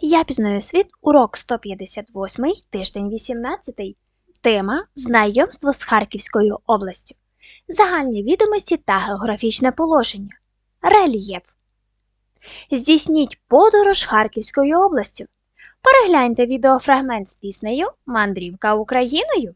Я пізнаю світ, урок 158, тиждень 18. Тема Знайомство з Харківською областю. Загальні відомості та географічне положення. Рельєф. Здійсніть подорож Харківською областю. Перегляньте відеофрагмент з піснею Мандрівка Україною.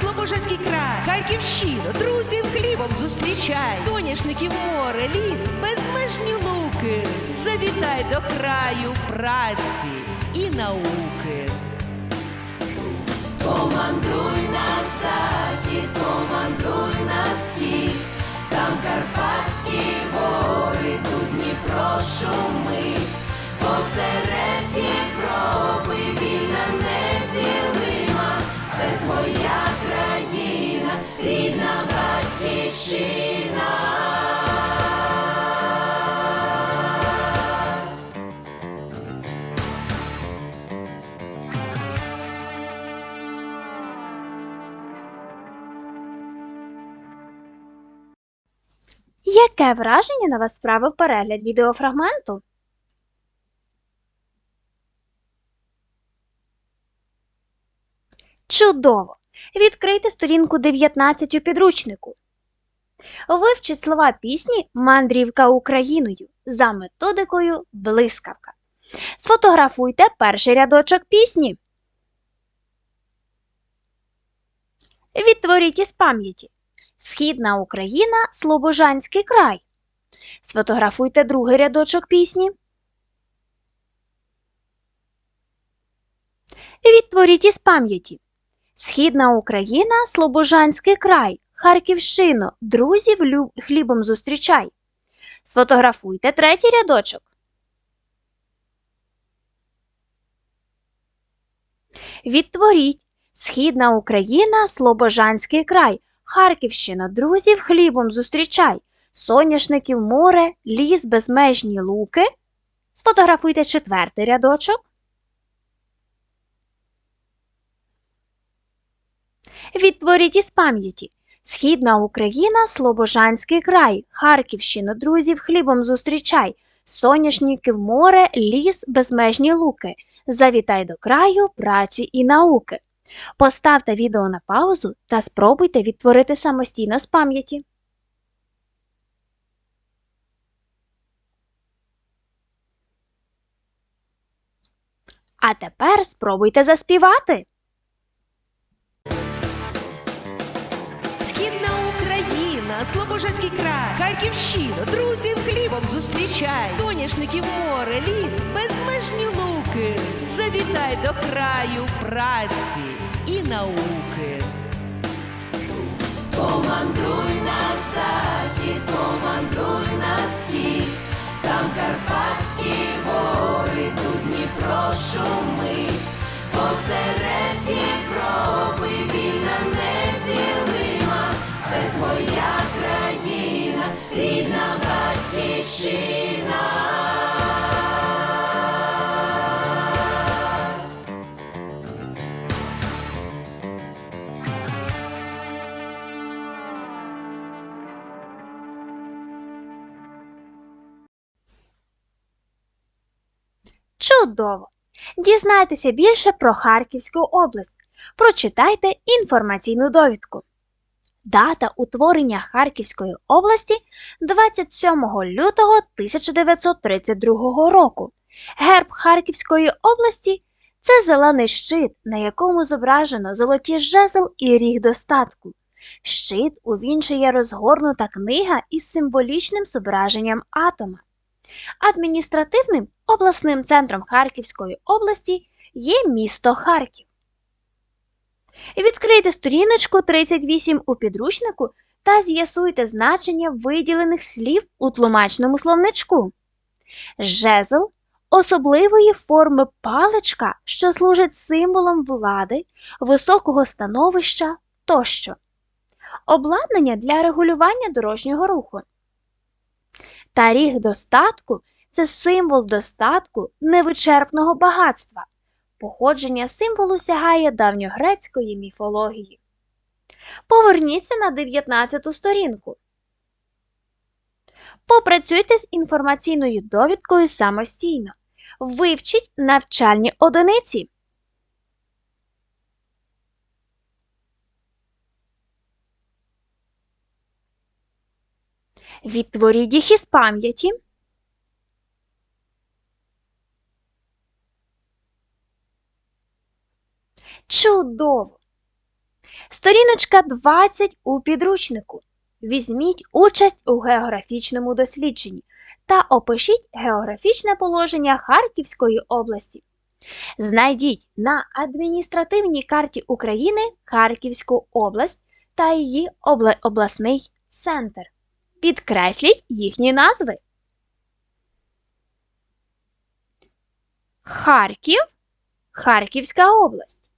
Слобожанський край, Харківщина, друзів хлібом зустрічай, соняшників море, ліс, безмежні луки. Завітай до краю праці і науки. Помандруй на захід, помандруй на схід, там Карпатські гори, тут Дніпро шумить, посеред Європи Яке враження на вас справив перегляд відеофрагменту? Чудово! Відкрийте сторінку 19 у підручнику. Вивчіть слова пісні Мандрівка Україною за методикою Блискавка. Сфотографуйте перший рядочок пісні. Відтворіть із пам'яті. Східна Україна, Слобожанський край. Сфотографуйте другий рядочок пісні. Відтворіть із пам'яті. Східна Україна, Слобожанський край, Харківщину, друзів лю- хлібом зустрічай. Сфотографуйте третій рядочок. Відтворіть. Східна Україна, Слобожанський край, Харківщина, друзів хлібом зустрічай, соняшників море, ліс, безмежні луки. Сфотографуйте четвертий рядочок. Відтворіть із пам'яті. Східна Україна, Слобожанський край, Харківщина, друзів хлібом зустрічай, соняшників море, ліс, безмежні луки. Завітай до краю праці і науки. Поставте відео на паузу та спробуйте відтворити самостійно з пам'яті. А тепер спробуйте заспівати. Слобожанський край, Харківщина, друзів хлібом зустрічай, соняшників море, ліс, безмежні луки. Завітай до краю праці і науки. Помандруй на саді, помандруй Чудово! Дізнайтеся більше про Харківську область. Прочитайте інформаційну довідку. Дата утворення Харківської області 27 лютого 1932 року. Герб Харківської області це зелений щит, на якому зображено золоті жезл і ріг достатку. Щит увінчує розгорнута книга із символічним зображенням атома. Адміністративним обласним центром Харківської області є місто Харків. Відкрийте сторіночку 38 у підручнику та з'ясуйте значення виділених слів у тлумачному словничку. Жезл особливої форми паличка, що служить символом влади, високого становища тощо. Обладнання для регулювання дорожнього руху. Та ріг достатку це символ достатку невичерпного багатства. Походження символу сягає давньогрецької міфології. Поверніться на 19 сторінку. Попрацюйте з інформаційною довідкою самостійно. Вивчіть навчальні одиниці. Відтворіть їх із пам'яті. Чудово! Сторіночка 20 у підручнику. Візьміть участь у географічному дослідженні та опишіть географічне положення Харківської області. Знайдіть на адміністративній карті України Харківську область та її обла- обласний центр. Підкресліть їхні назви. Харків Харківська область.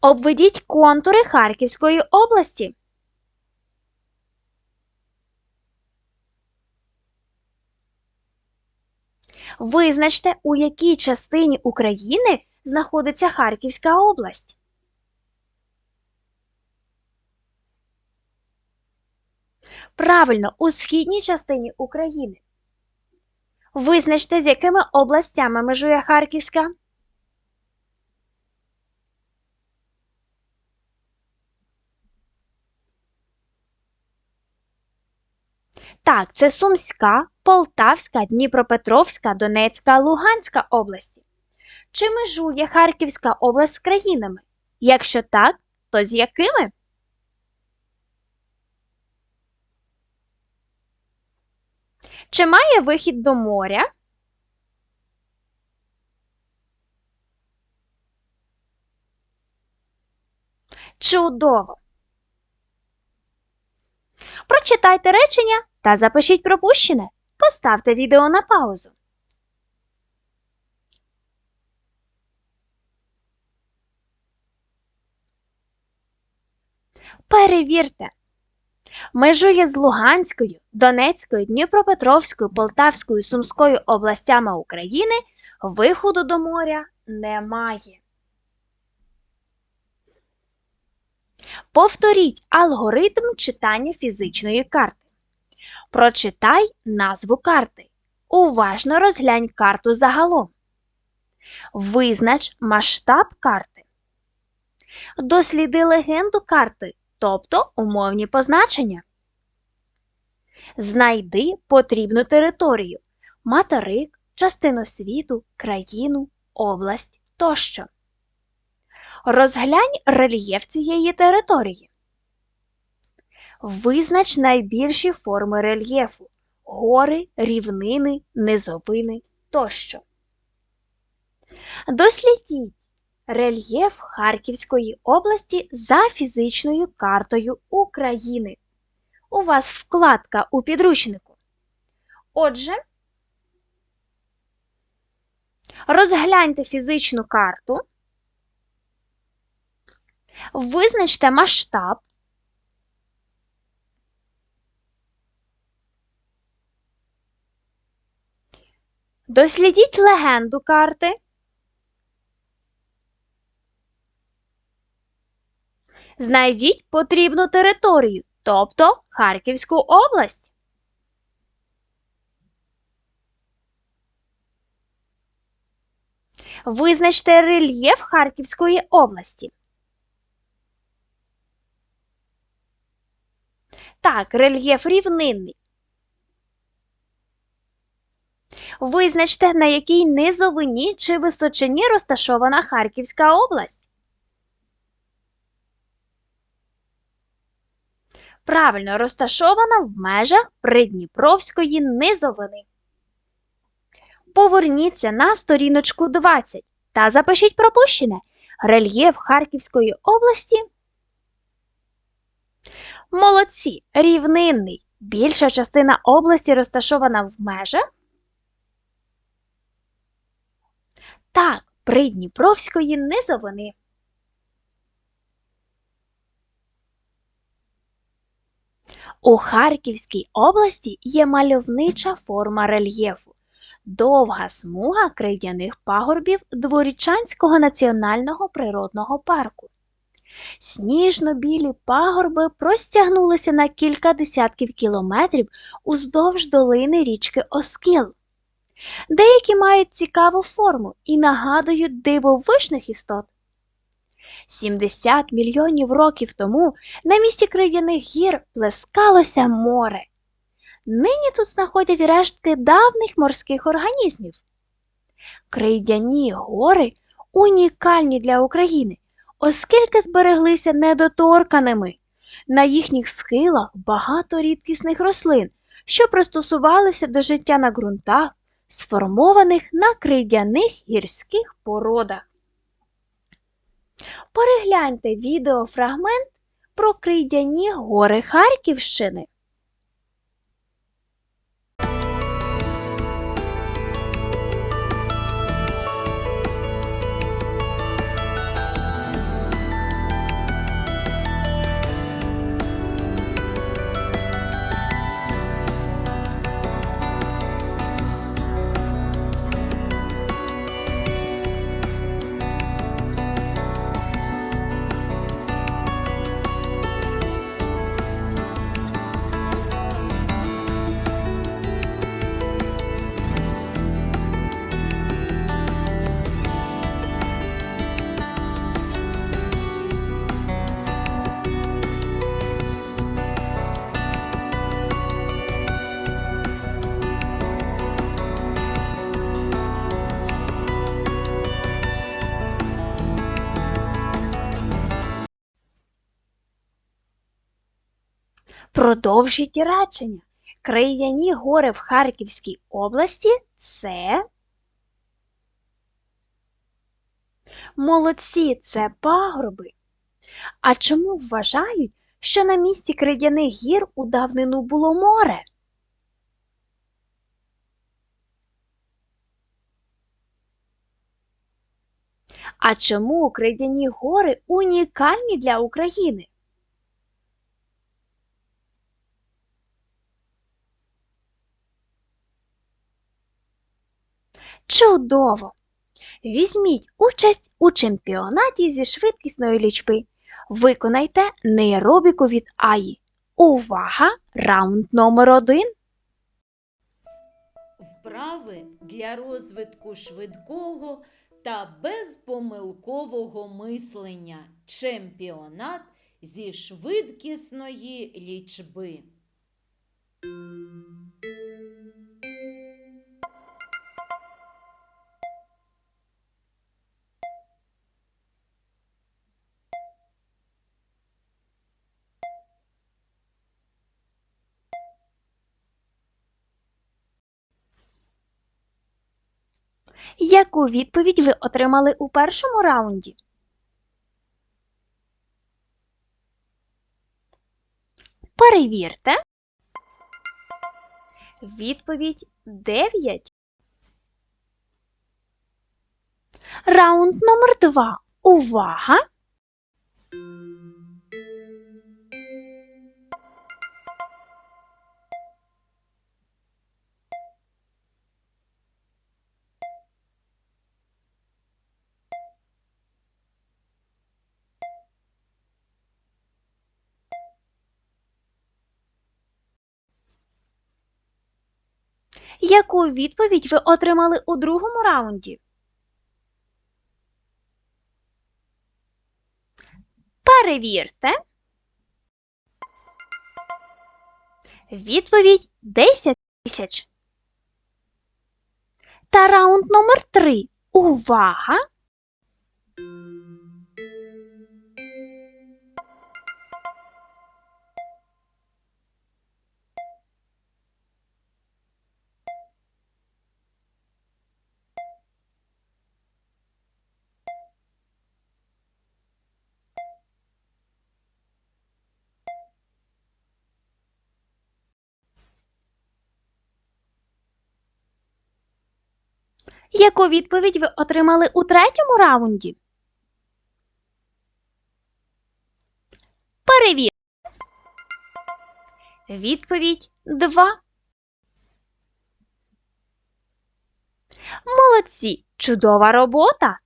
Обведіть контури Харківської області. Визначте, у якій частині України знаходиться Харківська область. Правильно, у східній частині України. Визначте, з якими областями межує Харківська. Так, це Сумська, Полтавська, Дніпропетровська, Донецька, Луганська області. Чи межує Харківська область з країнами? Якщо так, то з якими? Чи має вихід до моря? Чудово! Прочитайте речення та запишіть пропущене. Поставте відео на паузу. Перевірте. Межує з Луганською, Донецькою, Дніпропетровською, Полтавською, Сумською областями України виходу до моря немає. Повторіть алгоритм читання фізичної карти. Прочитай назву карти. Уважно розглянь карту загалом. Визнач масштаб карти. Досліди легенду карти, тобто умовні позначення. Знайди потрібну територію материк, частину світу, країну, область тощо. Розглянь рельєф цієї території. Визнач найбільші форми рельєфу гори, рівнини, низовини тощо. Дослідіть рельєф Харківської області за фізичною картою України. У вас вкладка у підручнику. Отже, розгляньте фізичну карту. Визначте масштаб. Дослідіть легенду карти. Знайдіть потрібну територію, тобто Харківську область. Визначте рельєф Харківської області. Так, рельєф рівнинний. Визначте, на якій низовині чи височині розташована Харківська область. Правильно розташована в межах Придніпровської низовини. Поверніться на сторіночку 20 та запишіть пропущене рельєф Харківської області. Молодці, рівнинний. Більша частина області розташована в межах. Так, Придніпровської низовини. У Харківській області є мальовнича форма рельєфу довга смуга крейдяних пагорбів Дворічанського національного природного парку. Сніжно-білі пагорби простягнулися на кілька десятків кілометрів уздовж долини річки Оскіл. Деякі мають цікаву форму і нагадують дивовижних істот. 70 мільйонів років тому на місці крейдяних гір плескалося море. Нині тут знаходять рештки давних морських організмів. Крейдяні гори унікальні для України, оскільки збереглися недоторканими. На їхніх схилах багато рідкісних рослин, що пристосувалися до життя на ґрунтах, сформованих на крейдяних гірських породах. Перегляньте відеофрагмент про крийдяні гори Харківщини. Продовжіть речення. Крейдяні гори в Харківській області це. Молодці, це пагорби. А чому вважають, що на місці крейдяних гір у давнину було море? А чому крейдяні гори унікальні для України? Чудово! Візьміть участь у чемпіонаті зі швидкісної лічби. Виконайте нейробіку від АІ. Увага! Раунд номер один. Вправи для розвитку швидкого та безпомилкового мислення. Чемпіонат зі швидкісної лічби. Яку відповідь ви отримали у першому раунді? Перевірте. Відповідь 9. Раунд номер 2. Увага! Яку відповідь ви отримали у другому раунді? Перевірте. Відповідь 10 тисяч. Та раунд номер 3. Увага! Яку відповідь ви отримали у третьому раунді? Перевір. Відповідь 2. Молодці! Чудова робота!